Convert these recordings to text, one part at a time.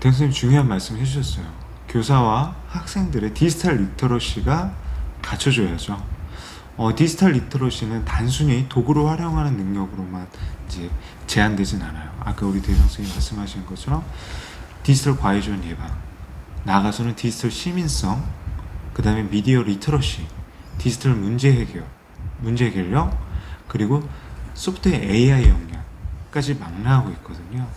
대선생님 중요한 말씀 해주셨어요. 교사와 학생들의 디지털 리터러시가 갖춰줘야죠. 어, 디지털 리터러시는 단순히 도구를 활용하는 능력으로만 이제 제한되진 않아요. 아까 우리 대선 선생님 말씀하신 것처럼 디지털 과외전 예방, 나아가서는 디지털 시민성, 그 다음에 미디어 리터러시, 디지털 문제 해결, 문제 해결력, 그리고 소프트웨어 AI 역량까지 망라하고 있거든요.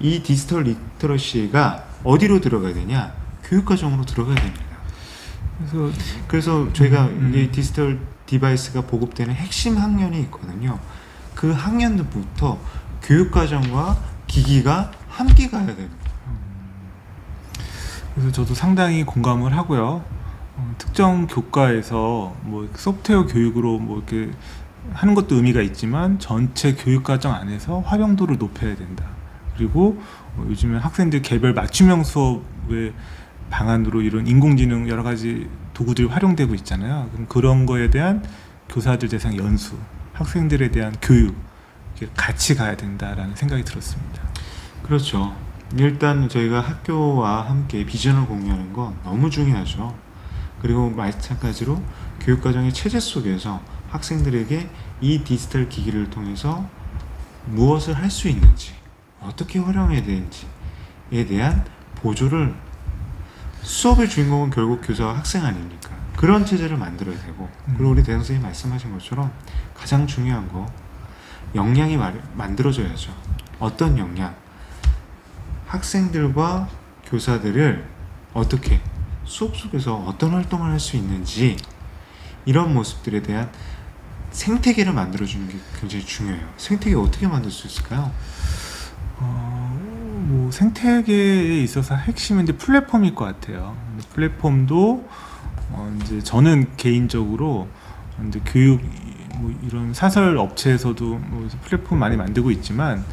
이 디지털 리 터러시가 어디로 들어가야 되냐? 교육과정으로 들어가야 됩니다. 그래서 그래서 저희가 음, 음. 이 디지털 디바이스가 보급되는 핵심 학년이 있거든요. 그 학년부터 교육과정과 기기가 함께 가야 되는 거예요. 그래서 저도 상당히 공감을 하고요. 어, 특정 교과에서 뭐 소프트웨어 교육으로 뭐 이렇게 하는 것도 의미가 있지만 전체 교육 과정 안에서 활용도를 높여야 된다. 그리고 어, 요즘에 학생들 개별 맞춤형 수업의 방안으로 이런 인공지능 여러 가지 도구들이 활용되고 있잖아요. 그럼 그런 거에 대한 교사들 대상 연수, 학생들에 대한 교육 같이 가야 된다라는 생각이 들었습니다. 그렇죠. 일단 저희가 학교와 함께 비전을 공유하는 건 너무 중요하죠. 그리고 마찬가지로 교육과정의 체제 속에서 학생들에게 이 디지털 기기를 통해서 무엇을 할 수 있는지, 어떻게 활용해야 되는지에 대한 보조를 수업의 주인공은 결국 교사와 학생 아닙니까? 그런 체제를 만들어야 되고, 그리고 우리 대선 선생님 말씀하신 것처럼 가장 중요한 거 역량이 말- 만들어져야죠. 어떤 역량? 학생들과 교사들을 어떻게 수업 속에서 어떤 활동을 할 수 있는지 이런 모습들에 대한 생태계를 만들어주는 게 굉장히 중요해요. 생태계 어떻게 만들 수 있을까요? 어, 뭐 생태계에 있어서 핵심은 이제 플랫폼일 것 같아요. 플랫폼도 어, 이제 저는 개인적으로 이제 교육 뭐 이런 사설 업체에서도 뭐 플랫폼 많이 만들고 있지만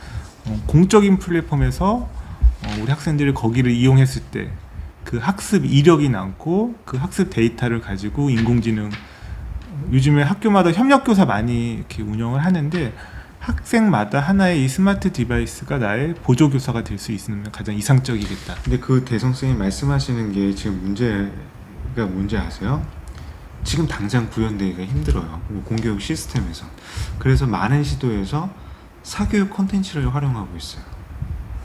어, 공적인 플랫폼에서 어, 우리 학생들이 거기를 이용했을 때 그 학습 이력이 남고 그 학습 데이터를 가지고 인공지능 요즘에 학교마다 협력교사 많이 이렇게 운영을 하는데 학생마다 하나의 이 스마트 디바이스가 나의 보조 교사가 될 수 있으면 가장 이상적이겠다. 근데 그 대성 선생님 말씀하시는 게 지금 문제가 뭔지 아세요? 지금 당장 구현되기가 힘들어요. 뭐 공교육 시스템에서. 그래서 많은 시도에서 사교육 콘텐츠를 활용하고 있어요.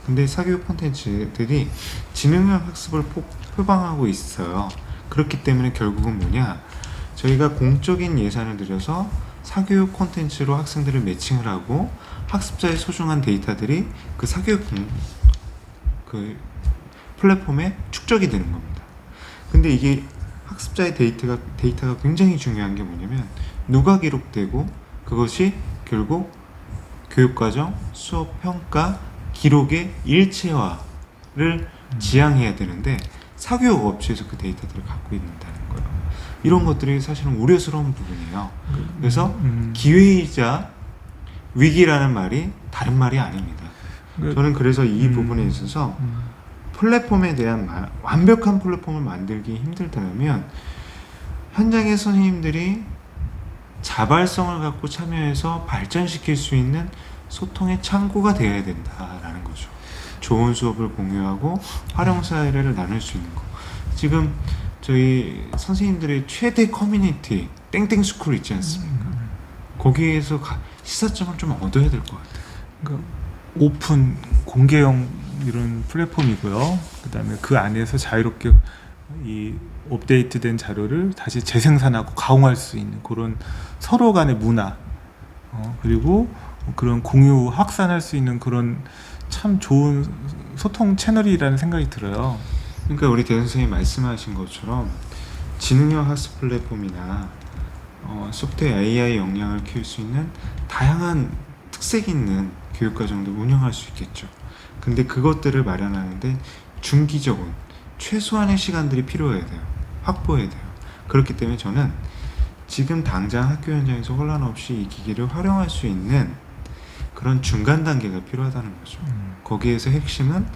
근데 사교육 콘텐츠들이 지능형 학습을 포, 표방하고 있어요. 그렇기 때문에 결국은 뭐냐? 저희가 공적인 예산을 들여서 사교육 콘텐츠로 학생들을 매칭을 하고 학습자의 소중한 데이터들이 그 사교육 공- 그 플랫폼에 축적이 되는 겁니다. 근데 이게 학습자의 데이터가 데이터가 굉장히 중요한 게 뭐냐면 누가 기록되고 그것이 결국 교육과정, 수업 평가, 기록의 일체화를 지향해야 되는데 사교육 업체에서 그 데이터들을 갖고 있는다는 거예요. 이런 것들이 사실은 우려스러운 부분이에요. 그래서 음, 기회이자 위기라는 말이 다른 말이 아닙니다. 그- 저는 그래서 이 음. 부분에 있어서 음, 플랫폼에 대한 마- 완벽한 플랫폼을 만들기 힘들다면 현장의 선생님들이 자발성을 갖고 참여해서 발전시킬 수 있는 소통의 창구가 되어야 된다라는 거죠. 좋은 수업을 공유하고 활용 사례를 나눌 수 있는 거. 지금 저희 선생님들의 최대 커뮤니티 땡땡 스쿨 있지 않습니까? 거기에서 가- 시사점을 좀 얻어야 될 것 같아요. 그러니까 오픈 공개형 이런 플랫폼이고요. 그다음에 그 안에서 자유롭게 이 업데이트된 자료를 다시 재생산하고 가공할 수 있는 그런 서로 간의 문화 어, 그리고 그런 공유 확산할 수 있는 그런 참 좋은 소통 채널이라는 생각이 들어요. 그러니까 우리 대 선생님이 말씀하신 것처럼 지능형 학습 플랫폼이나 어, 소프트웨어 AI 역량을 키울 수 있는 다양한 특색 있는 교육과정도 운영할 수 있겠죠. 근데 그것들을 마련하는데 중기적인 최소한의 시간들이 필요해야 돼요. 확보해야 돼요. 그렇기 때문에 저는 지금 당장 학교 현장에서 혼란 없이 이 기기를 활용할 수 있는 그런 중간 단계가 필요하다는 거죠. 거기에서 핵심은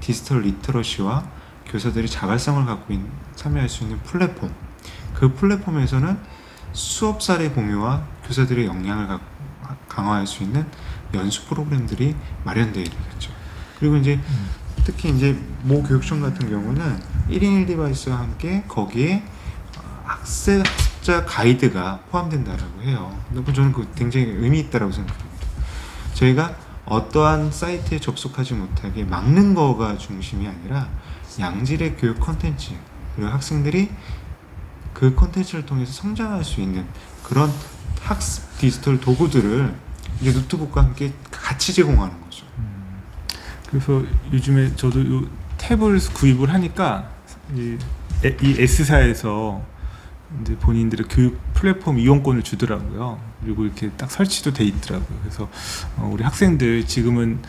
디지털 리터러시와 교사들이 자발성을 갖고 있, 참여할 수 있는 플랫폼. 그 플랫폼에서는 수업 사례 공유와 교사들의 역량을 가- 강화할 수 있는 연수 프로그램들이 마련되어야 되겠죠. 그리고 이제 특히 이제 모 교육청 같은 경우는 1인 1 디바이스와 함께 거기에 어, 학습 학습자 가이드가 포함된다라고 해요. 근데 저는 그 굉장히 의미 있다라고 생각합니다. 저희가 어떠한 사이트에 접속하지 못하게 막는 거가 중심이 아니라 양질의 교육 컨텐츠 그리고 학생들이 그 컨텐츠를 통해서 성장할 수 있는 그런 학습 디지털 도구들을 이제 노트북과 함께 같이 제공하는 거죠. 그래서 요즘에 저도 요 탭을 구입을 하니까 이 S사에서 이제 본인들의 교육 플랫폼 이용권을 주더라고요. 그리고 이렇게 딱 설치도 돼 있더라고요. 그래서 어, 우리 학생들 지금은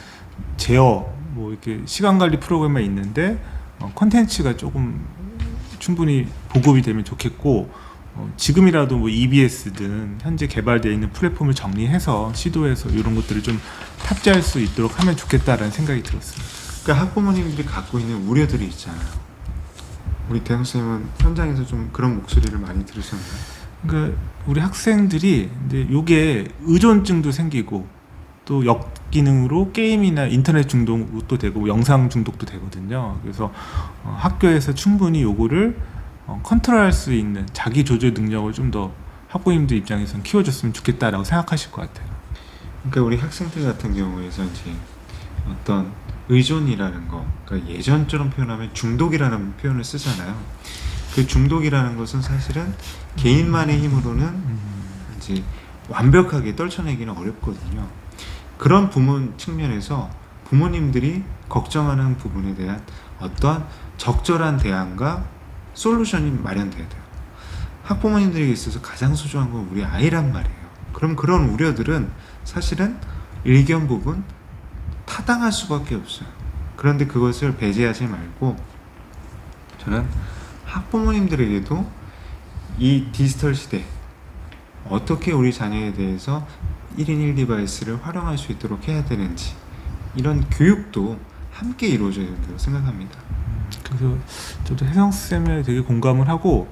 제어 뭐 이렇게 시간 관리 프로그램만 있는데 어, 컨텐츠가 조금 충분히 보급이 되면 좋겠고 어, 지금이라도 뭐 EBS든 현재 개발되어 있는 플랫폼을 정리해서 시도해서 이런 것들을 좀 탑재할 수 있도록 하면 좋겠다라는 생각이 들었습니다. 그러니까 학부모님들이 갖고 있는 우려들이 있잖아요. 우리 대형 쌤은 현장에서 좀 그런 목소리를 많이 들으셨나요? 그러니까 우리 학생들이 이제 요게 의존증도 생기고 또 역기능으로 게임이나 인터넷 중독도 되고 영상 중독도 되거든요. 그래서 어, 학교에서 충분히 요거를 어, 컨트롤할 수 있는 자기 조절 능력을 좀 더 학부모님들 입장에서는 키워줬으면 좋겠다라고 생각하실 것 같아요. 그러니까 우리 학생들 같은 경우에서 이제 어떤 의존이라는 거, 그러니까 예전처럼 표현하면 중독이라는 표현을 쓰잖아요. 그 중독이라는 것은 사실은 개인만의 힘으로는 이제 완벽하게 떨쳐내기는 어렵거든요. 그런 부분 측면에서 부모님들이 걱정하는 부분에 대한 어떠한 적절한 대안과 솔루션이 마련돼야 돼요. 학부모님들에게 있어서 가장 소중한 건 우리 아이란 말이에요. 그럼 그런 우려들은 사실은 일견 부분 타당할 수밖에 없어요. 그런데 그것을 배제하지 말고 저는 학부모님들에게도 이 디지털 시대 어떻게 우리 자녀에 대해서 1인 1 디바이스를 활용할 수 있도록 해야 되는지 이런 교육도 함께 이루어져야 된다고 생각합니다. 그래서 저도 혜성 쌤에 되게 공감을 하고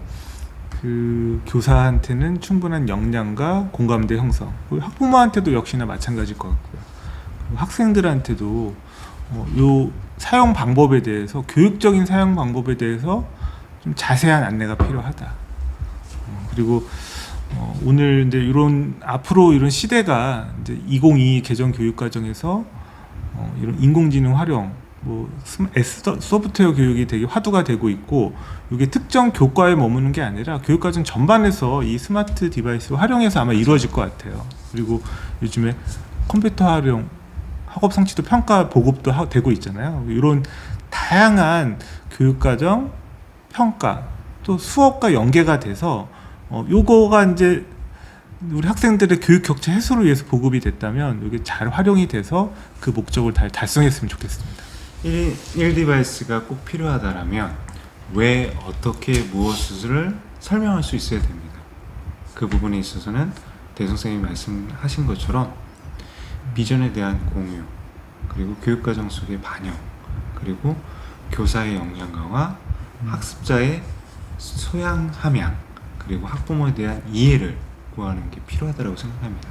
그 교사한테는 충분한 역량과 공감대 형성, 학부모한테도 역시나 마찬가지일 것 같고요. 학생들한테도 어, 요 사용 방법에 대해서 교육적인 사용 방법에 대해서 좀 자세한 안내가 필요하다. 어, 그리고 어, 오늘 이제 이런 앞으로 이런 시대가 이제 2022 개정 교육 과정에서 어, 이런 인공지능 활용, 뭐 소프트웨어 교육이 되게 화두가 되고 있고 이게 특정 교과에 머무는 게 아니라 교육 과정 전반에서 이 스마트 디바이스 활용해서 아마 이루어질 것 같아요. 그리고 요즘에 컴퓨터 활용 학업 성취도 평가 보급도 하, 되고 있잖아요. 이런 다양한 교육 과정 평가 또 수업과 연계가 돼서 어, 요거가 이제 우리 학생들의 교육 격차 해소를 위해서 보급이 됐다면 이게 잘 활용이 돼서 그 목적을 달, 달성했으면 좋겠습니다. 1, 1 디바이스가 꼭 필요하다라면 왜 어떻게 무엇을 설명할 수 있어야 됩니다. 그 부분에 있어서는 대성생이 말씀하신 것처럼 비전에 대한 공유 그리고 교육과정 속의 반영 그리고 교사의 역량 강화 학습자의 소양 함양 그리고 학부모에 대한 이해를 구하는 게 필요하다고 생각합니다.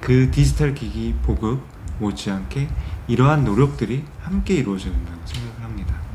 그 디지털 기기 보급 못지않게 이러한 노력들이 함께 이루어져야 된다고 생각을 합니다.